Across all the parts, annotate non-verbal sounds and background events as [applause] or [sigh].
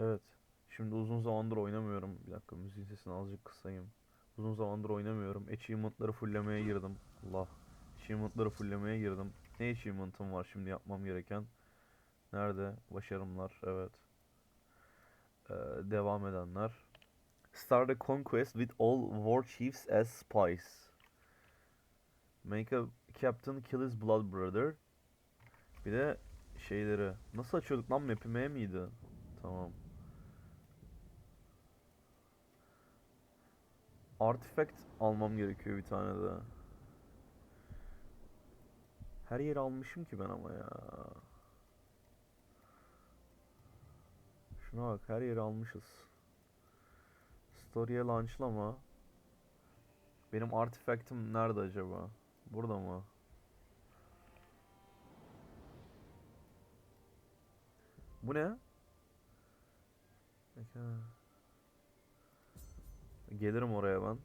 Evet. Şimdi uzun zamandır oynamıyorum. Bir dakika müziğin sesini azıcık kısayım. Uzun zamandır oynamıyorum. Achievement'ları fulllemeye girdim. Allah. Achievement'ları fulllemeye girdim. Ne achievement'ım var şimdi yapmam gereken? Nerede? Başarımlar. Evet. Ee, devam edenler. Start a conquest with all war chiefs as spies. Make a captain kill his blood brother. Bir de şeyleri. Nasıl açıyorduk lan map'i M miydi? Tamam. Artifact almam gerekiyor bir tane de. Her yeri almışım ki ben ama ya. Şuna bak her yeri almışız. Story'e launchlama. Benim artifact'im nerede acaba? Burada mı? Bu ne? Peki. Gelirim oraya ben.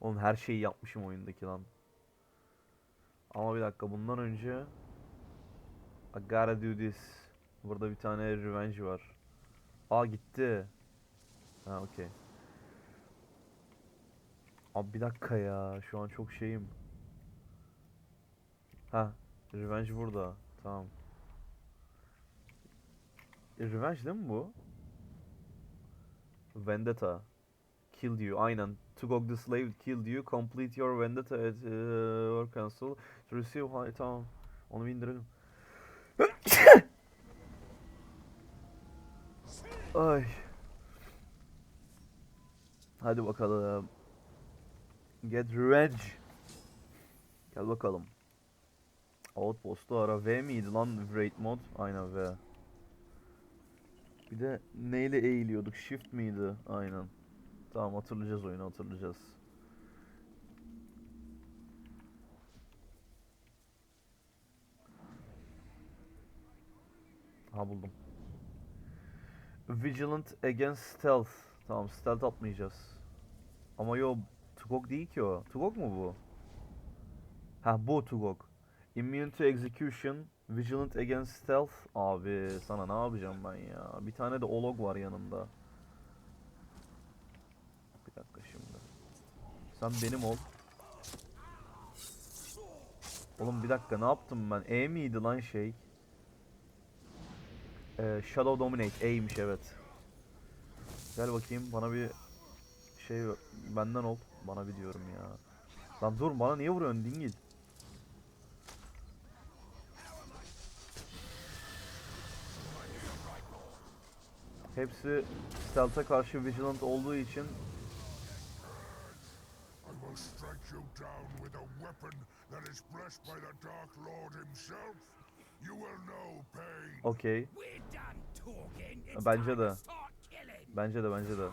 Oğlum her şeyi yapmışım oyundaki lan. Ama bir dakika bundan önce I gotta do this. Burada bir tane revenge var. Aa gitti. Ha okey. Abi bir dakika ya. Şu an çok şeyim. Ha, revenge burada. Tamam. E, revenge değil mi bu? Vendetta. Killed you. Aynen. Tugok the slave killed you. Complete your vendetta at uh, your castle. To receive high... Tamam. Onu bir indirelim. [coughs] Ay. Hadi bakalım. Get revenge. Gel bakalım. Outpost'u ara. V miydi lan raid mod? Aynen V. Bir de neyle eğiliyorduk? Shift miydi? Aynen. Tamam hatırlayacağız oyunu hatırlayacağız. Ha buldum. Vigilant against stealth. Tamam stealth atmayacağız. Ama yo Tugok değil ki o. Tugok mu bu? Ha bu Tugok. Immune to execution. Vigilant against stealth. Abi sana ne yapacağım ben ya? Bir tane de olog var yanımda. Bir dakika şimdi. Sen benim ol. Oğlum bir dakika ne yaptım ben? E miydi lan şey? Ee, Shadow Dominate. E'ymiş evet. Gel bakayım bana bir şey benden ol. Bana bir diyorum ya. Lan dur bana niye vuruyorsun dingil? Hepsi stealth'a karşı vigilant olduğu için I will strike you down with a weapon that is blessed by the Dark Lord himself. You will know pain. okey. We're done talking. It's Bence de. Bence de bence de.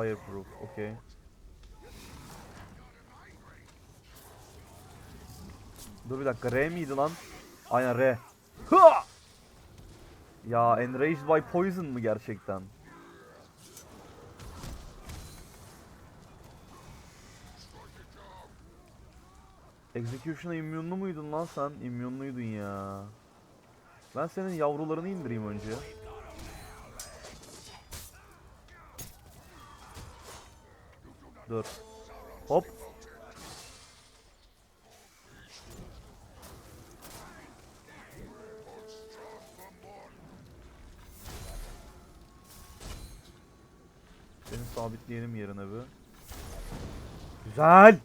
Fireproof, okey. Dur bir dakika, R miydi lan? Aynen R. Hıa! Ya Enraged by Poison mı gerçekten? Execution'a immünlü muydun lan sen? İmmünlüydün ya. Ben senin yavrularını indireyim önce. Dur. Hop. Seni sabitleyelim yerine bir. Güzel.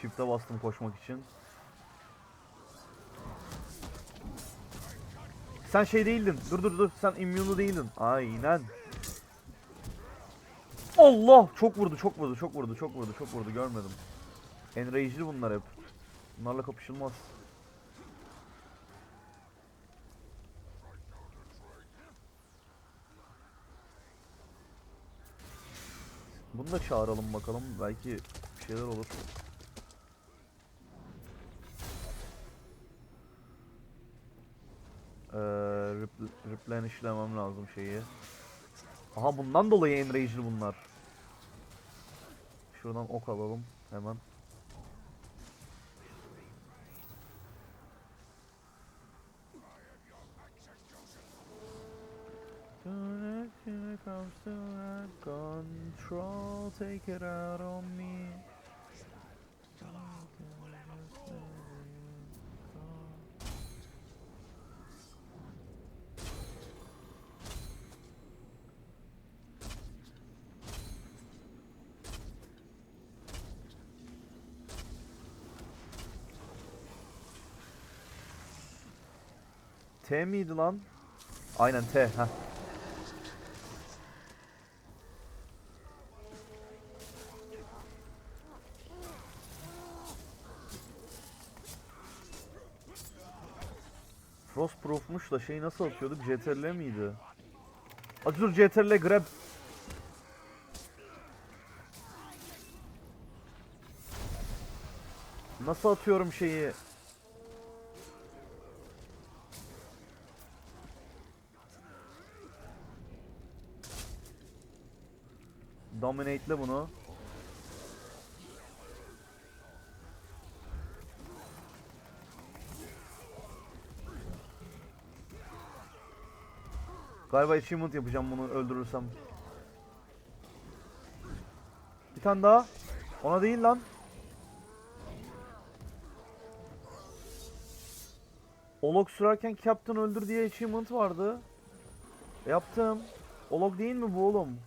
Shift'e bastım koşmak için. Sen şey değildin. Dur dur dur. Sen immünlü değildin. Aynen. Allah çok vurdu çok vurdu çok vurdu çok vurdu çok vurdu görmedim. Enrage'li bunlar hep. Bunlarla kapışılmaz. Bunu da çağıralım bakalım. Belki bir şeyler olur. Ee, replenishlemem lazım şeyi. Aha bundan dolayı enrage'li bunlar. Şuradan ok alalım hemen. Control, take it out on me. T miydi lan? Aynen T. Heh. Frostproof'muş da şeyi nasıl atıyorduk? CTRL miydi? Hadi dur CTRL grab. Nasıl atıyorum şeyi? Dominate'le bunu. Galiba achievement yapacağım bunu öldürürsem. Bir tane daha. Ona değil lan. Olog sürerken Captain öldür diye achievement vardı. Yaptım. Olog değil mi bu oğlum?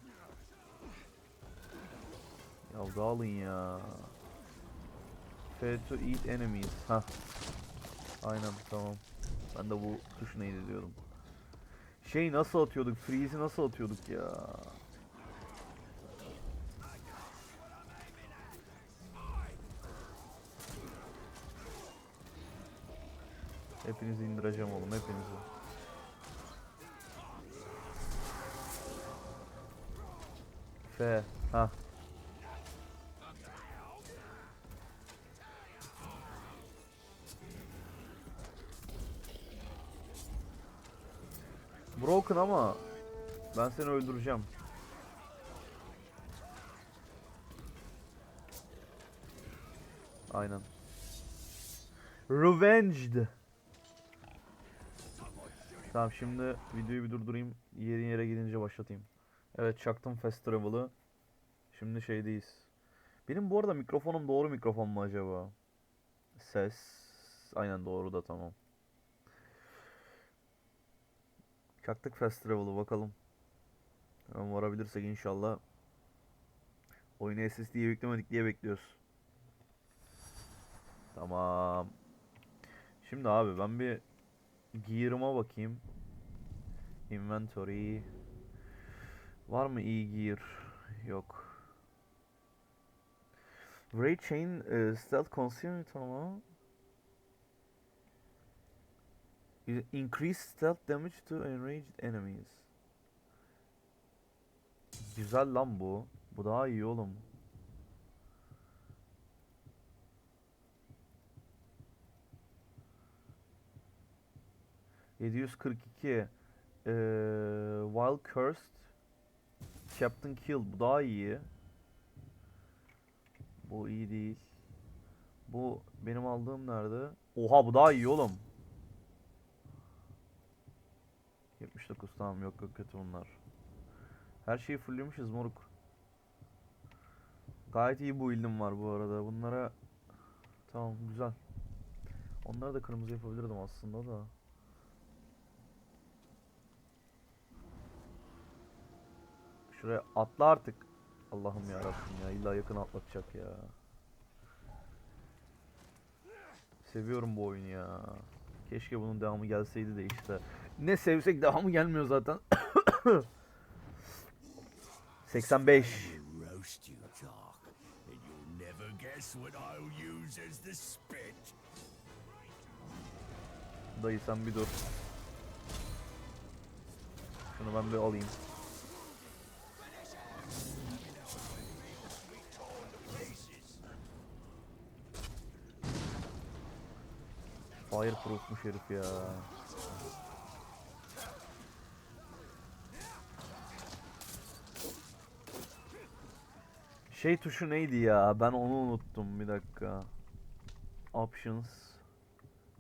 Ya dağılın ya. F to eat enemies. Ha. Aynen tamam. Ben de bu tuş neydi diyordum. Şey nasıl atıyorduk? Freeze'i nasıl atıyorduk ya? Hepinizi indireceğim oğlum hepinizi. F. Ha. Broken ama ben seni öldüreceğim. Aynen. Revenged. Tamam şimdi videoyu bir durdurayım. Yerin yere gidince başlatayım. Evet çaktım Fast Travel'ı. Şimdi şeydeyiz. Benim bu arada mikrofonum doğru mikrofon mu acaba? Ses. Aynen doğru da tamam. Çaktık Fast Travel'ı bakalım. Hemen varabilirsek inşallah. Oyunu SSD'ye yüklemedik diye bekliyoruz. Tamam. Şimdi abi ben bir Gear'ıma bakayım. Inventory. Var mı iyi gear? Yok. Ray Chain e, Stealth Concealment tamam. İ- Increase stealth damage to enraged enemies. Güzel lan bu. Bu daha iyi oğlum. ...742... Eee... Wild Cursed... Captain Kill bu daha iyi. Bu iyi değil. Bu benim aldığım nerede? Oha bu daha iyi oğlum. 79 tamam yok yok kötü bunlar. Her şeyi fulllemişiz moruk. Gayet iyi bu build'im var bu arada. Bunlara tamam güzel. Onları da kırmızı yapabilirdim aslında da. Şuraya atla artık. Allah'ım ya Rabbim ya illa yakın atlatacak ya. Seviyorum bu oyunu ya. Keşke bunun devamı gelseydi de işte. Ne sevsek devamı gelmiyor zaten. 85. Roast you, Doc, and you'll never guess what I'll use as the spit. Dayı sen bir dur. Şunu ben bir alayım. Fireproof'muş herif ya. Şey tuşu neydi ya? Ben onu unuttum. Bir dakika. Options.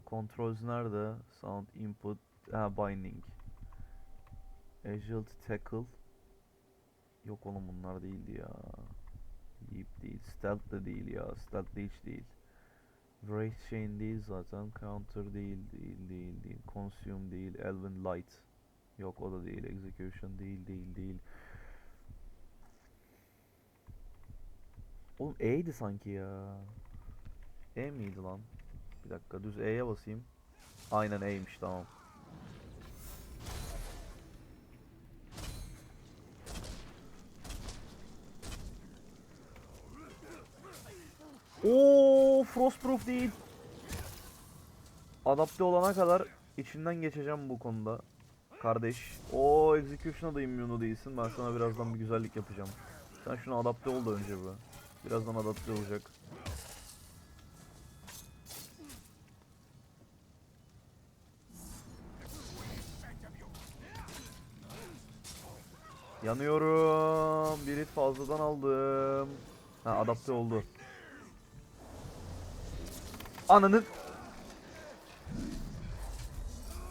Controls nerede? Sound input. Ha binding. Agility tackle. Yok oğlum bunlar değildi ya. Leap değil. Stealth de değil ya. Stealth de hiç değil. Wraith chain değil zaten. Counter değil, değil, değil, değil. Consume değil. Elven light. Yok o da değil. Execution değil, değil, değil. Oğlum E'ydi sanki ya. E miydi lan? Bir dakika düz E'ye basayım. Aynen E'ymiş tamam. Oo, frostproof değil. Adapte olana kadar içinden geçeceğim bu konuda. Kardeş. O execution'a da immune değilsin. Ben sana birazdan bir güzellik yapacağım. Sen şuna adapte ol da önce bir. Birazdan adapte olacak. Yanıyorum. Bir hit fazladan aldım. Ha adapte oldu. Ananı.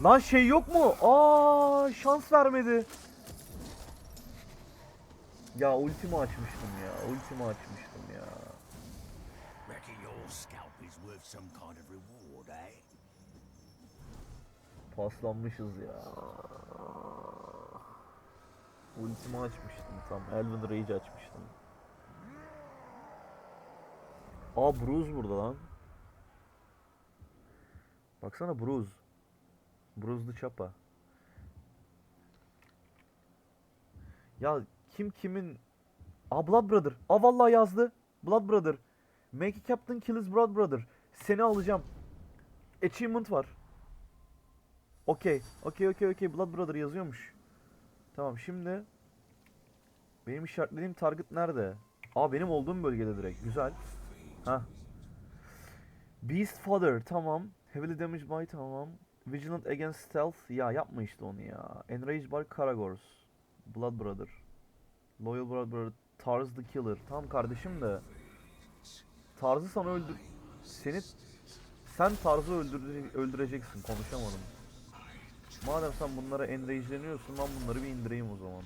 Lan şey yok mu? Aa şans vermedi. Ya ultimi açmıştım ya. Ultimi açmıştım worth some kind of reward, eh? Paslanmışız ya. Ultimi açmıştım tam. Elven Rage açmıştım. Aa Bruce burada lan. Baksana Bruce. Bruce the Chapa. Ya kim kimin... Aa Blood Brother. Aa vallahi yazdı. Blood Brother. Make a Captain kill his Blood Brother. Seni alacağım. Achievement var. Okey. Okey okey okey. Blood Brother yazıyormuş. Tamam şimdi benim işaretlediğim target nerede? Aa benim olduğum bölgede direkt. Güzel. Ha. Beast Father tamam. Heavily damaged by tamam. Vigilant against stealth. Ya yapma işte onu ya. Enraged by Karagors. Blood Brother. Loyal Blood Brother. Tarz the Killer. Tamam kardeşim de. Tarzı sana öldür... Seni... Sen Tarzı öldüre- öldüreceksin. Konuşamadım. Madem sen bunlara enrage'leniyorsun ben bunları bir indireyim o zaman.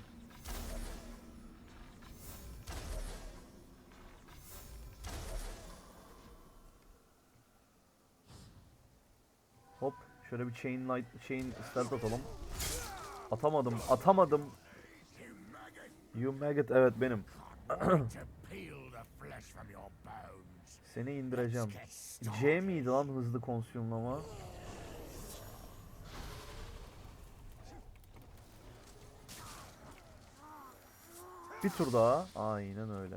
Hop şöyle bir chain light chain start atalım. Atamadım atamadım. You maggot evet benim. [clears throat] Seni indireceğim. C miydi lan hızlı konsümlama? Bir tur daha. Aynen öyle.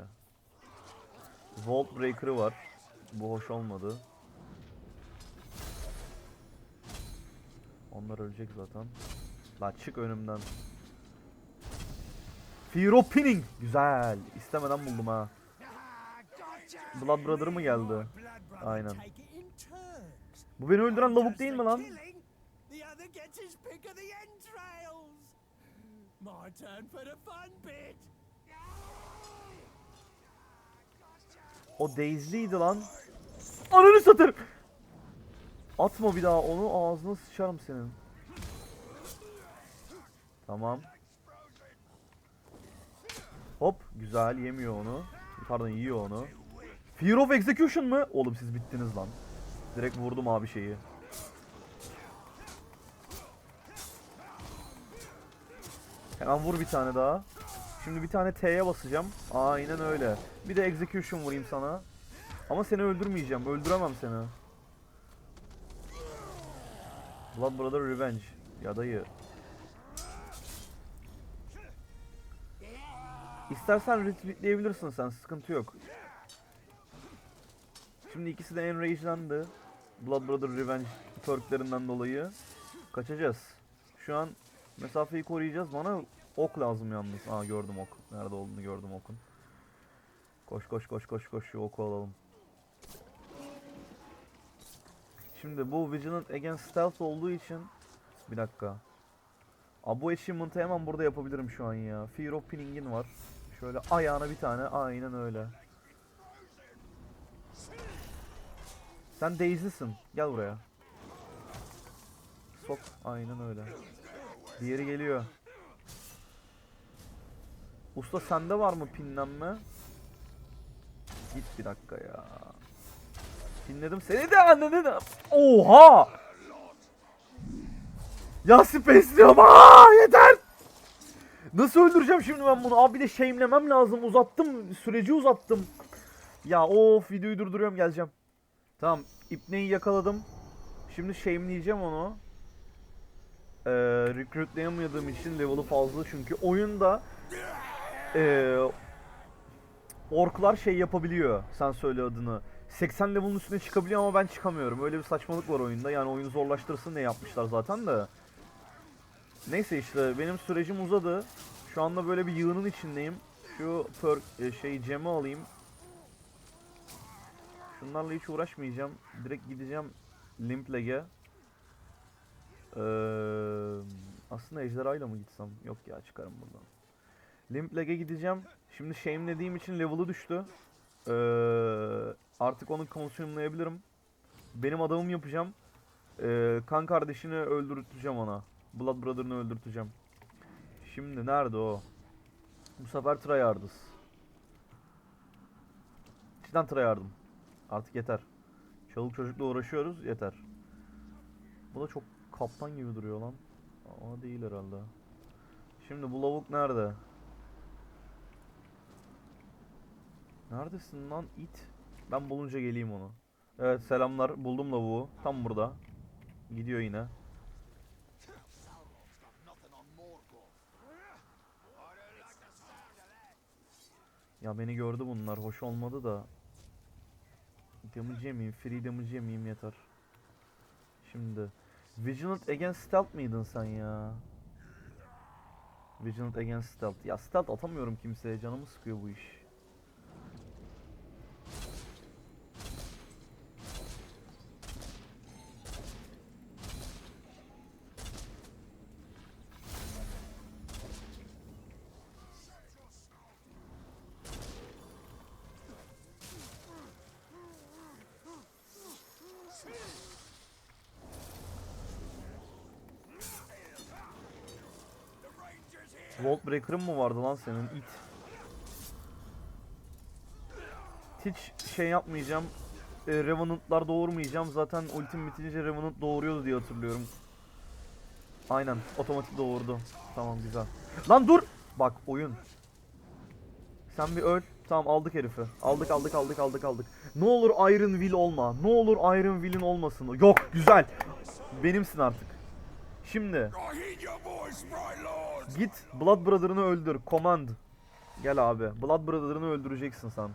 Vault Breaker'ı var. Bu hoş olmadı. Onlar ölecek zaten. La çık önümden. Fear of Pinning. Güzel. İstemeden buldum ha. Blood Brother mı geldi? Aynen. Bu beni öldüren lavuk değil mi lan? O Daisy'ydi lan. Ananı satırım. Atma bir daha onu ağzına sıçarım senin. Tamam. Hop güzel yemiyor onu. Pardon yiyor onu. Fear of Execution mı? Oğlum siz bittiniz lan. Direkt vurdum abi şeyi. Hemen vur bir tane daha. Şimdi bir tane T'ye basacağım. Aynen öyle. Bir de execution vurayım sana. Ama seni öldürmeyeceğim. Öldüremem seni. Blood Brother Revenge. Ya dayı. İstersen retweetleyebilirsin sen. Sıkıntı yok. Şimdi ikisi de enrage'lendi. Blood Brother Revenge perklerinden dolayı. Kaçacağız. Şu an mesafeyi koruyacağız. Bana ok lazım yalnız. Aa gördüm ok. Nerede olduğunu gördüm okun. Koş koş koş koş koş şu oku alalım. Şimdi bu Vigilant Against Stealth olduğu için bir dakika. Aa, bu achievement'ı hemen burada yapabilirim şu an ya. Fear of Pinning'in var. Şöyle ayağına bir tane aynen öyle. Sen Daisy'sin. Gel buraya. Sok. Aynen öyle. Diğeri geliyor. Usta sende var mı pinlenme? Git bir dakika ya. Pinledim seni de anneni. Oha! Ya space diyorum. Aa, yeter! Nasıl öldüreceğim şimdi ben bunu? Abi bir de shame'lemem lazım. Uzattım. Süreci uzattım. Ya of videoyu durduruyorum geleceğim. Tamam. İpneyi yakaladım. Şimdi shame'leyeceğim onu. Ee, recruitlayamadığım için level'ı fazla çünkü oyunda ee, orklar şey yapabiliyor. Sen söyle adını. 80 level'ın üstüne çıkabiliyor ama ben çıkamıyorum. Öyle bir saçmalık var oyunda. Yani oyunu zorlaştırsın diye yapmışlar zaten de. Neyse işte benim sürecim uzadı. Şu anda böyle bir yığının içindeyim. Şu perk e, şey cemi alayım. Şunlarla hiç uğraşmayacağım. Direkt gideceğim Limpleg'e. Ee, aslında ejderhayla mı gitsem? Yok ya çıkarım buradan. Limpleg'e gideceğim. Şimdi shame'lediğim için level'ı düştü. Ee, artık onu consume'layabilirim. Benim adamım yapacağım. Ee, kan kardeşini öldürteceğim ona. Blood Brother'ını öldürteceğim. Şimdi nerede o? Bu sefer tryhard'ız. Cidden tryhard'ım. Artık yeter. Çoluk çocukla uğraşıyoruz yeter. Bu da çok kaptan gibi duruyor lan. Ama değil herhalde. Şimdi bu lavuk nerede? Neredesin lan it? Ben bulunca geleyim onu. Evet selamlar buldum lavuğu. Tam burada. Gidiyor yine. Ya beni gördü bunlar. Hoş olmadı da. Damage yemeyeyim. Free damage yemeyeyim yeter. Şimdi. Vigilant against stealth mıydın sen ya? Vigilant against stealth. Ya stealth atamıyorum kimseye. Canımı sıkıyor bu iş. Vault Breaker'ın mı vardı lan senin it? Hiç şey yapmayacağım. E, Revenant'lar doğurmayacağım. Zaten ultim bitince Revenant doğuruyordu diye hatırlıyorum. Aynen otomatik doğurdu. Tamam güzel. Lan dur! Bak oyun. Sen bir öl. Tamam aldık herifi. Aldık aldık aldık aldık aldık. Ne olur Iron Will olma. Ne olur Iron Will'in olmasın. Yok güzel. Benimsin artık. Şimdi Git Blood Brother'ını öldür. Command. Gel abi. Blood Brother'ını öldüreceksin sen.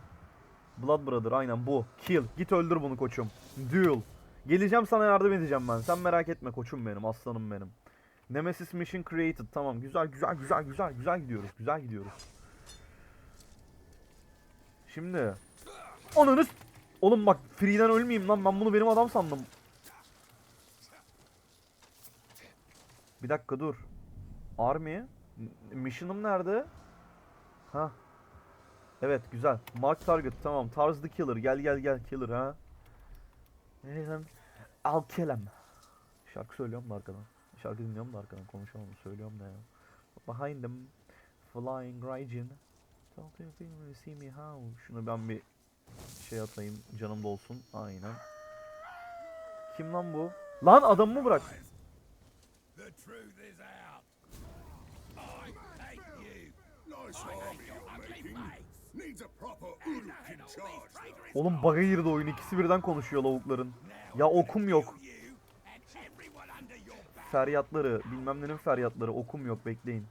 Blood Brother aynen bu. Kill. Git öldür bunu koçum. Duel. Geleceğim sana yardım edeceğim ben. Sen merak etme koçum benim. Aslanım benim. Nemesis Mission Created. Tamam güzel güzel güzel güzel güzel gidiyoruz. Güzel gidiyoruz. Şimdi. Ananız. Oğlum bak free'den ölmeyeyim lan. Ben bunu benim adam sandım. Bir dakika dur. Army. Mission'ım nerede? Ha. Evet güzel. Mark target tamam. Tarz the killer. Gel gel gel killer ha. Ne lan? I'll kill him. Şarkı söylüyorum da arkadan. Şarkı dinliyorum da arkadan konuşamam. Söylüyorum da ya. Behind them. Flying Raijin. Don't you think you see me how? Şunu ben bir şey atayım. Canım dolsun. Aynen. Kim lan bu? Lan adamımı bırak. The truth is out. Oğlum bug'a girdi oyun. İkisi birden konuşuyor lavukların. Ya okum yok. Feryatları, bilmem nenin feryatları. Okum yok bekleyin.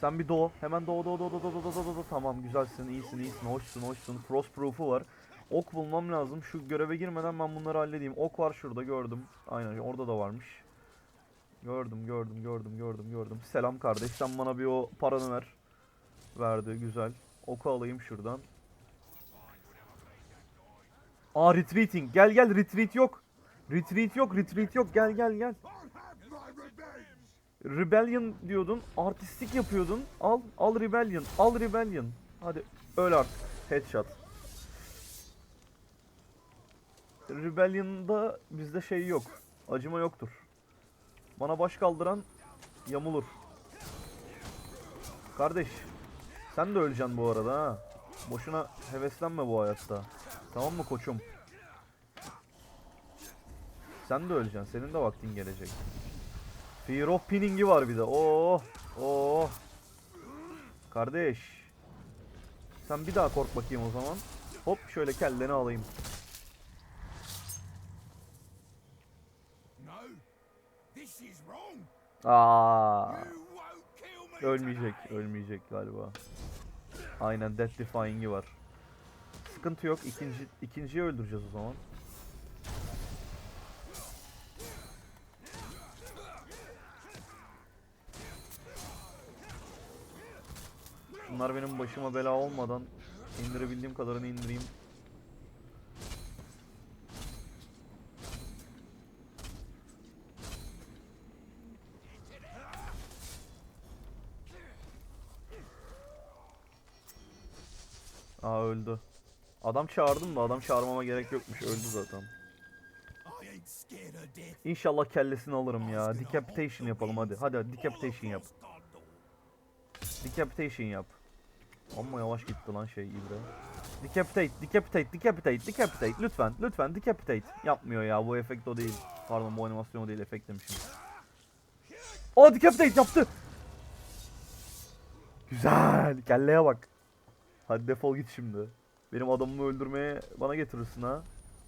Sen bir doğ. Hemen doğ doğ doğ doğ doğ doğ doğ doğ. Tamam güzelsin, iyisin, iyisin, hoşsun, hoşsun. Frost proof'u var. Ok bulmam lazım. Şu göreve girmeden ben bunları halledeyim. Ok var şurada gördüm. Aynen orada da varmış. Gördüm, gördüm, gördüm, gördüm, gördüm. Selam kardeş. Sen bana bir o paranı ver. Verdi, güzel. Oku alayım şuradan. Aa retreating. Gel gel retreat yok. Retreat yok, retreat yok. Gel gel gel. Rebellion diyordun, artistik yapıyordun. Al, al Rebellion, al Rebellion. Hadi öl artık. Headshot. Rebellion'da bizde şey yok. Acıma yoktur. Bana baş kaldıran yamulur. Kardeş, sen de öleceksin bu arada ha. Boşuna heveslenme bu hayatta. Tamam mı koçum? Sen de öleceksin. Senin de vaktin gelecek. Fear of Pinning'i var bir de. Oh, oh. Kardeş. Sen bir daha kork bakayım o zaman. Hop şöyle kelleni alayım. Aa, ölmeyecek, ölmeyecek galiba. Aynen Death Defying'i var. Sıkıntı yok. İkinci ikinciyi öldüreceğiz o zaman. Bunlar benim başıma bela olmadan indirebildiğim kadarını indireyim. Aa öldü. Adam çağırdım da adam çağırmama gerek yokmuş. Öldü zaten. İnşallah kellesini alırım ya. Decapitation yapalım hadi. Hadi hadi decapitation yap. Decapitation yap. Amma yavaş gitti lan şey İbre. Decapitate, decapitate, decapitate, decapitate. Lütfen, lütfen decapitate. Yapmıyor ya bu efekt o değil. Pardon bu animasyon o değil efekt demişim. Aa decapitate yaptı. Güzel. Kelleye bak. Hadi defol git şimdi. Benim adamımı öldürmeye bana getirirsin ha.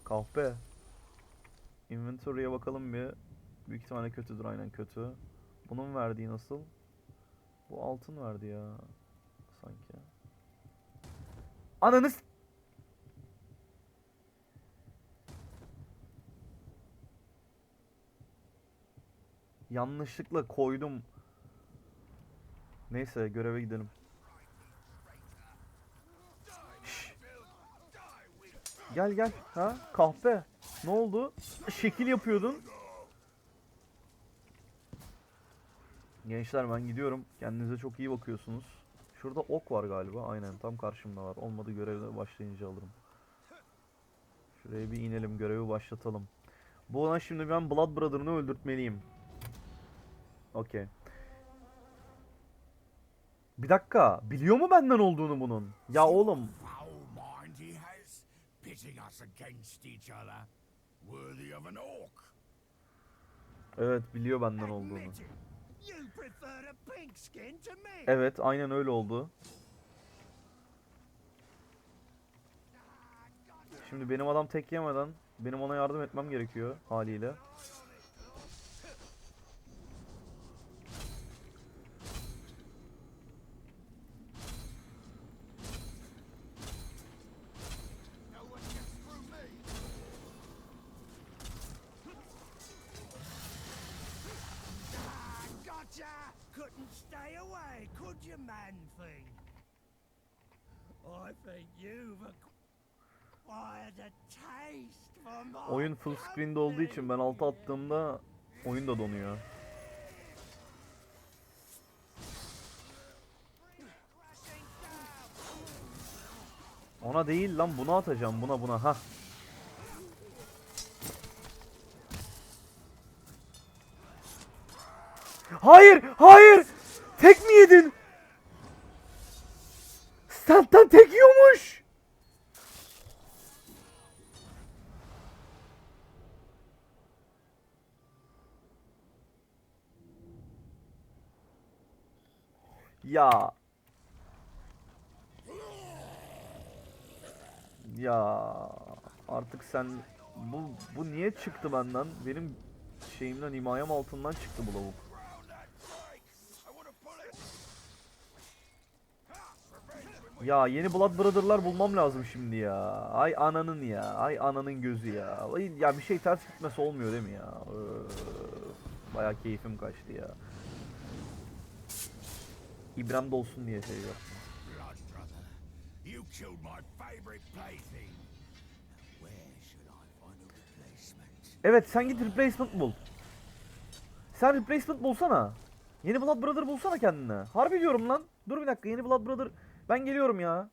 Kahpe. Inventory'e bakalım bir. Büyük ihtimalle kötüdür aynen kötü. Bunun verdiği nasıl? Bu altın verdi ya. Sanki. Ananız. Yanlışlıkla koydum. Neyse göreve gidelim. Gel gel. Ha? Kahpe. Ne oldu? Şekil yapıyordun. Gençler ben gidiyorum. Kendinize çok iyi bakıyorsunuz. Şurada ok var galiba. Aynen tam karşımda var. Olmadı görevde başlayınca alırım. Şuraya bir inelim. Görevi başlatalım. Bu ona şimdi ben Blood Brother'ını öldürtmeliyim. Okey. Bir dakika. Biliyor mu benden olduğunu bunun? Ya oğlum. Pitting us against each other. Worthy of an orc. Evet biliyor benden olduğunu. Evet aynen öyle oldu. Şimdi benim adam tek yemeden benim ona yardım etmem gerekiyor haliyle. Away, could you, man thing? I think you've acquired a taste for my Oyun full screen'de olduğu için ben alta attığımda oyun da donuyor. Ona değil lan buna atacağım buna buna ha. Hayır hayır tek mi yedin? Stand'dan tek yiyormuş. Ya Ya artık sen bu bu niye çıktı benden? Benim şeyimden himayem altından çıktı bu lavuk. Ya yeni Blood Brother'lar bulmam lazım şimdi ya. Ay ananın ya. Ay ananın gözü ya. Ay, ya bir şey ters gitmesi olmuyor değil mi ya? Öf, Bayağı keyfim kaçtı ya. İbrahim de olsun diye şey yaptım. Evet sen git replacement bul. Sen replacement bulsana. Yeni Blood Brother bulsana kendine. Harbi diyorum lan. Dur bir dakika Yeni Blood Brother. Ben geliyorum ya.